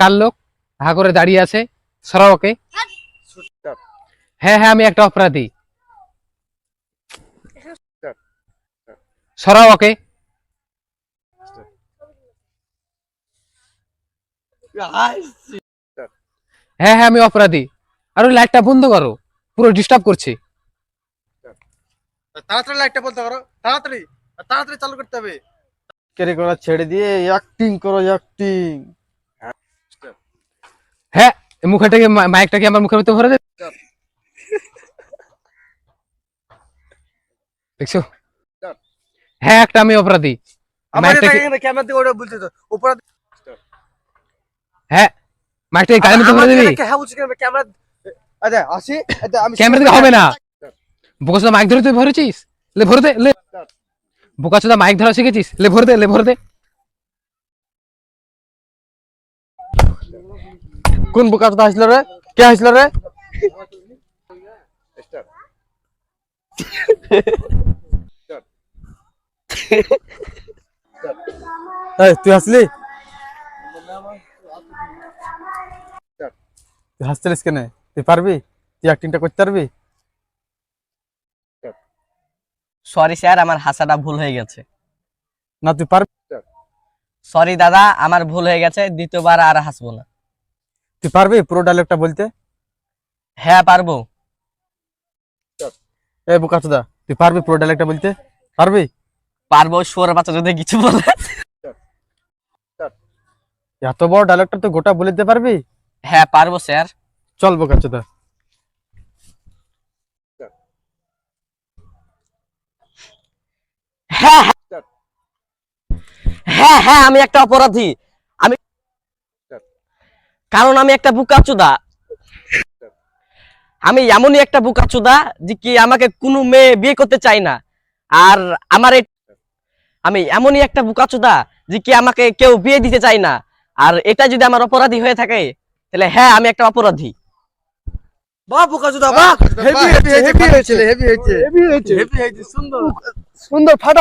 কার লোক? হা করে দাঁড়িয়ে আছে সরাও ওকে হ্যাঁ হ্যাঁ আমি একটা অপরাধী। সরাও ওকে হ্যাঁ হ্যাঁ আমি অপরাধী। আর ওই লাইটটা বন্ধ করো। পুরো ডিস্টার্ব করছে। তাড়াতাড়ি লাইটটা বলতে পারো তাড়াতাড়ি তাড়াতাড়ি চালু করতে হবে। কেরে করা ছেড়ে দিয়ে অ্যাক্টিং করো অ্যাক্টিং হ্যাঁ মুখটাকে মাইকটাকে আমার মুখের ভিতরে ভরে দে। দেখছ? হ্যাঁ একটা আমি অপরাধী। হ্যাঁ মাইকটাকে গাড়ির মধ্যে ভরে দিবি। হ্যাঁ আচ্ছা আমি ক্যামেরা থেকে হবে না। বোকাচোদা মাইক ধরে তুই ভরেছিস? লে ভরে দে লে। বোকাচোদা মাইক ধরা শিখেছিস? লে ভরে দে লে ভরে দে। কোন বোকা চোদা আসলো রে? কে আসলো রে? তুই হাসলি? তুই হাসছিলিস কেন? তুই পারবি? তুই অ্যাক্টিংটা করতে পারবি? সরি স্যার আমার হাসাটা ভুল হয়ে গেছে। না তুই পারবি? সরি দাদা আমার ভুল হয়ে গেছে দ্বিতীয়বার আর হাসবো না। তুই পারবি পুরো ডায়লগটা বলতে? হ্যাঁ পারব। এই বোকা চোদা তুই পারবি পুরো ডায়লগটা বলতে? পারবি? পারব সোর বাচ্চা যদি কিছু বলে। এত বড় ডায়লগটা তুই গোটা বলে দিতে পারবি? হ্যাঁ পারব স্যার। চল বোকা চোদা হ্যাঁ হ্যাঁ। হ্যাঁ আমি একটা অপরাধী। আমি কারণ আমি একটা বুকাচুদা। আমি এমনই একটা বুকাচুদা যে কি আমাকে কোনো মেয়ে বিয়ে করতে চাই না। আর আমার আমি এমনই একটা বুকাচুদা যে কি আমাকে কেউ বিয়ে দিতে চাই না। আর এটা যদি আমার অপরাধী হয়ে থাকে তাহলে হ্যাঁ আমি একটা অপরাধী। বাহ বোকা চোদা বাহ হেভি হেভি হেভি হেভি হয়েছে। হেভি হয়েছে। হেভি হয়েছে সুন্দর। সুন্দর ফাটা